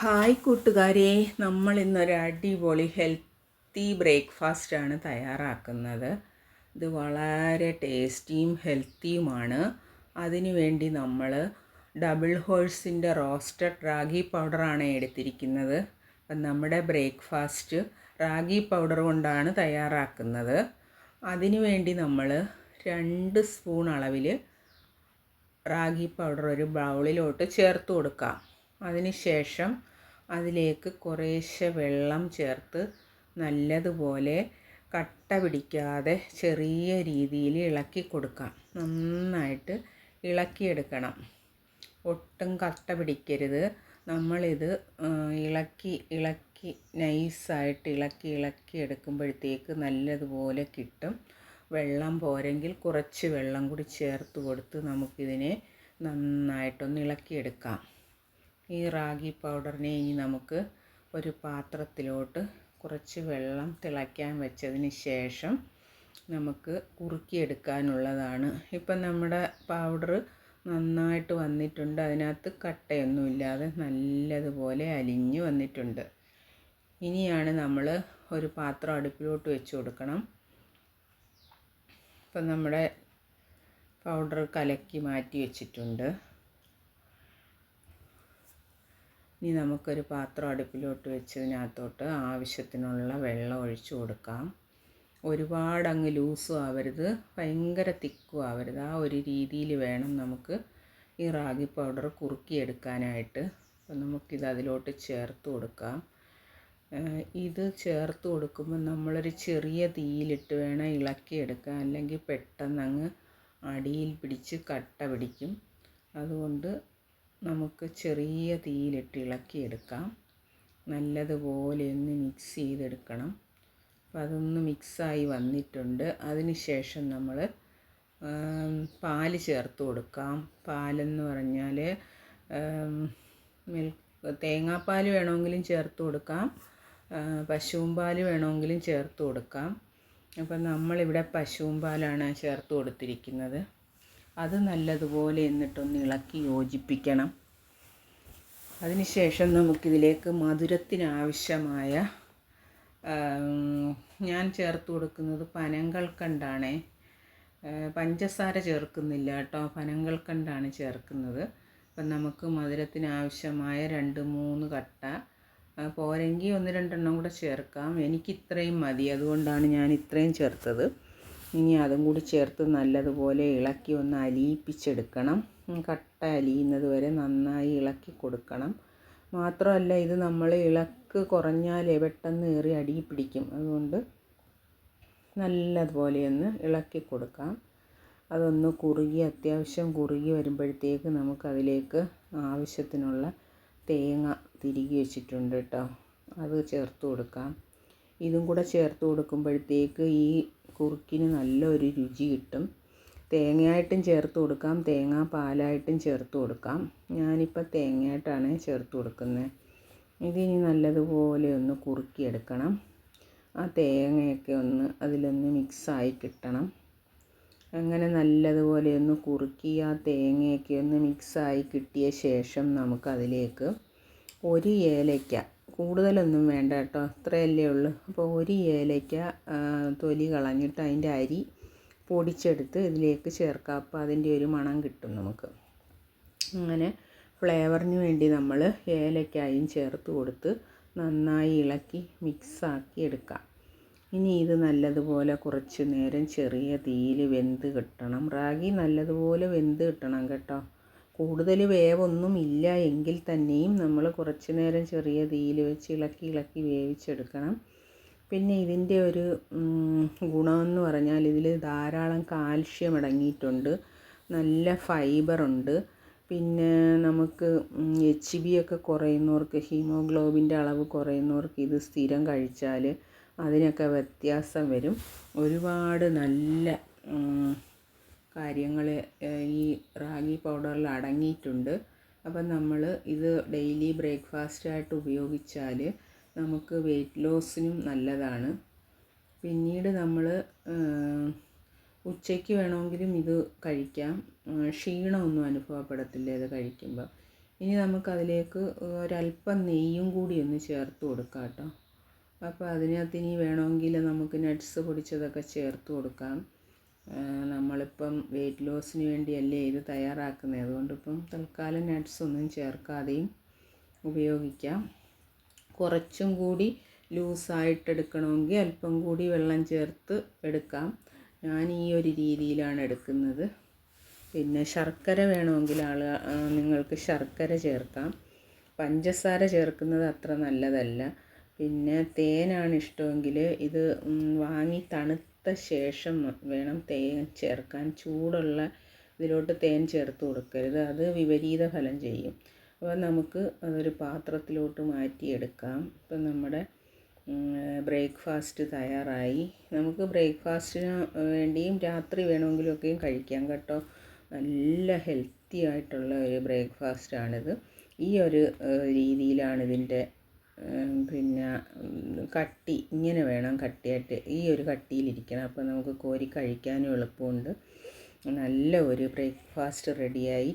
Hi കൂട്ടുകാരെ നമ്മൾ ഇന്നൊരു അടിപൊളി ഹെൽത്തി ബ്രേക്ക്ഫാസ്റ്റാണ് തയ്യാറാക്കുന്നത്. ഇത് വളരെ ടേസ്റ്റിയും ഹെൽത്തിയുമാണ് അതിനുവേണ്ടി നമ്മൾ ഡബിൾ ഹോഴ്സിന്റെ റോസ്റ്റഡ് റാഗി പൗഡറാണ് എടുത്തിരിക്കുന്നത്. അപ്പം നമ്മുടെ ബ്രേക്ക്ഫാസ്റ്റ് റാഗി പൗഡർ കൊണ്ടാണ് തയ്യാറാക്കുന്നത്. അതിനുവേണ്ടി നമ്മൾ രണ്ട് സ്പൂൺ അളവിൽ റാഗി പൗഡർ ഒരു ബൗളിലോട്ട് ചേർത്ത് കൊടുക്കാം. അതിനുശേഷം അതിലേക്ക് കുറേശ്ശെ വെള്ളം ചേർത്ത് നല്ലതുപോലെ കട്ട പിടിക്കാതെ ചെറിയ രീതിയിൽ ഇളക്കി കൊടുക്കാം. നന്നായിട്ട് ഇളക്കിയെടുക്കണം. ഒട്ടും കട്ട പിടിക്കരുത്. നമ്മളിത് ഇളക്കി ഇളക്കി നൈസായിട്ട് ഇളക്കി ഇളക്കി എടുക്കുമ്പോഴത്തേക്ക് നല്ലതുപോലെ കിട്ടും. വെള്ളം പോരെങ്കിൽ കുറച്ച് വെള്ളം കൂടി ചേർത്ത് കൊടുത്ത് നമുക്കിതിനെ നന്നായിട്ടൊന്ന് ഇളക്കിയെടുക്കാം. ഈ റാഗി പൗഡറിനെ ഇനി നമുക്ക് ഒരു പാത്രത്തിലോട്ട് കുറച്ച് വെള്ളം തിളയ്ക്കാൻ വെച്ചതിന് ശേഷം നമുക്ക് കുറുക്കിയെടുക്കാനുള്ളതാണ്. ഇപ്പം നമ്മുടെ പൗഡർ നന്നായിട്ട് വന്നിട്ടുണ്ട്. അതിനകത്ത് കട്ടയൊന്നുമില്ലാതെ നല്ലതുപോലെ അലിഞ്ഞു വന്നിട്ടുണ്ട്. ഇനിയാണ് നമ്മൾ ഒരു പാത്രം അടുപ്പിലോട്ട് വെച്ച് കൊടുക്കണം. ഇപ്പം നമ്മുടെ പൗഡർ കലക്കി മാറ്റി വെച്ചിട്ടുണ്ട്. ഇനി നമുക്കൊരു പാത്രം അടുപ്പിലോട്ട് വെച്ചതിനകത്തോട്ട് ആവശ്യത്തിനുള്ള വെള്ളം ഒഴിച്ചു കൊടുക്കാം. ഒരുപാട് അങ്ങ് ലൂസും ആവരുത്. ഭയങ്കര തിക്കും ആവരുത്. ആ ഒരു രീതിയിൽ വേണം നമുക്ക് ഈ റാഗി പൗഡർ കുറുക്കിയെടുക്കാനായിട്ട്. അപ്പം നമുക്കിത് അതിലോട്ട് ചേർത്ത് കൊടുക്കാം. ഇത് ചേർത്ത് കൊടുക്കുമ്പോൾ നമ്മളൊരു ചെറിയ തീയിലിട്ട് വേണം ഇളക്കിയെടുക്കാൻ. അല്ലെങ്കിൽ പെട്ടെന്ന് അങ്ങ് അടിയിൽ പിടിച്ച് കട്ട പിടിക്കും. അതുകൊണ്ട് നമുക്ക് ചെറിയ തീയിലിട്ട് ഇളക്കിയെടുക്കാം. നല്ലതുപോലെ ഒന്ന് മിക്സ് ചെയ്തെടുക്കണം. അപ്പോൾ അതൊന്ന് മിക്സായി വന്നിട്ടുണ്ട്. അതിന് ശേഷം നമ്മൾ പാൽ ചേർത്ത് കൊടുക്കാം. പാലെന്ന് പറഞ്ഞാൽ മിൽക്ക് തേങ്ങാപ്പാൽ വേണമെങ്കിലും ചേർത്ത് കൊടുക്കാം. പശുവും പാൽ വേണമെങ്കിലും ചേർത്ത് കൊടുക്കാം. അപ്പം നമ്മളിവിടെ പശുവും പാലാണ് ചേർത്ത് കൊടുത്തിരിക്കുന്നത്. അത് നല്ലതുപോലെ എന്നിട്ടൊന്ന് ഇളക്കി യോജിപ്പിക്കണം. അതിനുശേഷം നമുക്കിതിലേക്ക് മധുരത്തിനാവശ്യമായ ഞാൻ ചേർത്ത് കൊടുക്കുന്നത് പനങ്കൽക്കണ്ടാണേ പഞ്ചസാര ചേർക്കുന്നില്ല കേട്ടോ. പനങ്കൽക്കണ്ടാണ് ചേർക്കുന്നത്. അപ്പം നമുക്ക് മധുരത്തിനാവശ്യമായ രണ്ട് മൂന്ന് കട്ട പോരെങ്കിൽ ഒന്ന് രണ്ടെണ്ണം കൂടെ ചേർക്കാം. എനിക്ക് ഇത്രയും മതി. അതുകൊണ്ടാണ് ഞാൻ ഇത്രയും ചേർത്തത്. ഇനി അതും കൂടി ചേർത്ത് നല്ലതുപോലെ ഇളക്കി ഒന്ന് അലിയിപ്പിച്ചെടുക്കണം. കട്ട അലിയുന്നത് വരെ നന്നായി ഇളക്കി കൊടുക്കണം. മാത്രമല്ല ഇത് നമ്മൾ ഇളക്ക് കുറഞ്ഞാലേ പെട്ടെന്ന് ഏറി അടി പിടിക്കും. അതുകൊണ്ട് നല്ലതുപോലെ ഒന്ന് ഇളക്കി കൊടുക്കാം. അതൊന്ന് കുറുകി അത്യാവശ്യം കുറുകി വരുമ്പോഴത്തേക്ക് നമുക്കതിലേക്ക് ആവശ്യത്തിനുള്ള തേങ്ങ തിരികെ വെച്ചിട്ടുണ്ട് കേട്ടോ അത് ചേർത്ത് കൊടുക്കാം. ഇതും കൂടെ ചേർത്ത് കൊടുക്കുമ്പോഴത്തേക്ക് ഈ കുറുക്കിന് നല്ലൊരു രുചി കിട്ടും. തേങ്ങയായിട്ടും ചേർത്ത് കൊടുക്കാം തേങ്ങാ പാലായിട്ടും ചേർത്ത് കൊടുക്കാം. ഞാനിപ്പോൾ തേങ്ങയായിട്ടാണ് ചേർത്ത് കൊടുക്കുന്നത്. ഇതിനി നല്ലതുപോലെ ഒന്ന് കുറുക്കിയെടുക്കണം. ആ തേങ്ങയൊക്കെ ഒന്ന് അതിലൊന്ന് മിക്സായി കിട്ടണം. അങ്ങനെ നല്ലതുപോലെ ഒന്ന് കുറുക്കി ആ തേങ്ങയൊക്കെ ഒന്ന് മിക്സായി കിട്ടിയ ശേഷം നമുക്കതിലേക്ക് ഒരു ഏലയ്ക്ക കൂടുതലൊന്നും വേണ്ട കേട്ടോ. അത്രയല്ലേ ഉള്ളൂ. അപ്പോൾ ഒരു ഏലയ്ക്ക തൊലി കളഞ്ഞിട്ട് അതിന്റെ അരി പൊടിച്ചെടുത്ത് ഇതിലേക്ക് ചേർക്കുക അപ്പോൾ അതിന്റെ ഒരു മണം കിട്ടും നമുക്ക്. അങ്ങനെ ഫ്ലേവറിന് വേണ്ടി നമ്മൾ ഏലക്കായും ചേർത്ത് കൊടുത്ത് നന്നായി ഇളക്കി മിക്സാക്കി എടുക്കാം. ഇനി ഇത് നല്ലതുപോലെ കുറച്ച് നേരം ചെറിയ തീയിൽ വെന്ത് കിട്ടണം. റാഗി നല്ലതുപോലെ വെന്ത് കിട്ടണം കേട്ടോ. കൂടുതൽ വേവൊന്നും ഇല്ല. എങ്കിൽ തന്നെയും നമ്മൾ കുറച്ച് നേരം ചെറിയ തീയിൽ വെച്ച് ഇളക്കി ഇളക്കി വേവിച്ചെടുക്കണം. പിന്നെ ഇതിന്റെ ഒരു ഗുണമെന്ന് പറഞ്ഞാൽ ഇതിൽ ധാരാളം കാൽഷ്യം അടങ്ങിയിട്ടുണ്ട്. നല്ല ഫൈബറുണ്ട് പിന്നെ നമുക്ക് എച്ച് ബി ഒക്കെ കുറയുന്നവർക്ക് ഹീമോഗ്ലോബിന്റെ അളവ് കുറയുന്നവർക്ക് ഇത് സ്ഥിരം കഴിച്ചാൽ അതിനൊക്കെ വ്യത്യാസം വരും. ഒരുപാട് നല്ല കാര്യങ്ങൾ ഈ റാഗി പൗഡറിൽ അടങ്ങിയിട്ടുണ്ട്. അപ്പം നമ്മൾ ഇത് ഡെയിലി ബ്രേക്ക്ഫാസ്റ്റായിട്ട് ഉപയോഗിച്ചാൽ നമുക്ക് വെയിറ്റ് ലോസിനും നല്ലതാണ്. പിന്നീട് നമ്മൾ ഉച്ചയ്ക്ക് വേണമെങ്കിലും ഇത് കഴിക്കാം. ക്ഷീണമൊന്നും അനുഭവപ്പെടത്തില്ല ഇത് കഴിക്കുമ്പോൾ ഇനി നമുക്കതിലേക്ക് ഒരല്പം നെയ്യും കൂടി ഒന്ന് ചേർത്ത് കൊടുക്കാം കേട്ടോ. അപ്പോൾ അതിനകത്ത് ഇനി വേണമെങ്കിൽ നമുക്ക് നട്ട്സ് പൊടിച്ചതൊക്കെ ചേർത്ത് കൊടുക്കാം. നമ്മളിപ്പം വെയിറ്റ് ലോസിന് വേണ്ടിയല്ലേ ഇത് തയ്യാറാക്കുന്നത്? അതുകൊണ്ടിപ്പം തൽക്കാലം നട്ട്സ് ഒന്നും ചേർക്കാതെയും ഉപയോഗിക്കാം. കുറച്ചും കൂടി ലൂസായിട്ട് എടുക്കണമെങ്കിൽ അല്പം കൂടി വെള്ളം ചേർത്ത് എടുക്കാം. ഞാൻ ഈ ഒരു രീതിയിലാണ് എടുക്കുന്നത്. പിന്നെ ശർക്കര വേണമെങ്കിൽ ആൾ നിങ്ങൾക്ക് ശർക്കര ചേർക്കാം. പഞ്ചസാര ചേർക്കുന്നത് അത്ര നല്ലതല്ല. പിന്നെ തേനാണ് ഇഷ്ടമെങ്കിൽ ഇത് വാങ്ങി ശേഷം വേണം തേൻ ചേർക്കാൻ. ചൂടുള്ള ഇതിലോട്ട് തേൻ ചേർത്ത് കൊടുക്കരുത്. അത് വിപരീത ഫലം ചെയ്യും. അപ്പോൾ നമുക്ക് അതൊരു പാത്രത്തിലോട്ട് മാറ്റിയെടുക്കാം. ഇപ്പം നമ്മുടെ ബ്രേക്ക്ഫാസ്റ്റ് തയ്യാറായി. നമുക്ക് ബ്രേക്ക്ഫാസ്റ്റിന് വേണ്ടിയും രാത്രി വേണമെങ്കിലൊക്കെയും കഴിക്കാം കേട്ടോ. നല്ല ഹെൽത്തി ആയിട്ടുള്ള ഒരു ബ്രേക്ക്ഫാസ്റ്റാണിത്. ഈ ഒരു രീതിയിലാണ് ഇതിന്റെ പിന്നെ കട്ടി ഇങ്ങനെ വേണം കട്ടിയായിട്ട്. ഈ ഒരു കട്ടിയിലിരിക്കണം. അപ്പോൾ നമുക്ക് കോരി കഴിക്കാനും എളുപ്പമുണ്ട്. നല്ല ഒരു ബ്രേക്ക്ഫാസ്റ്റ് റെഡിയായി.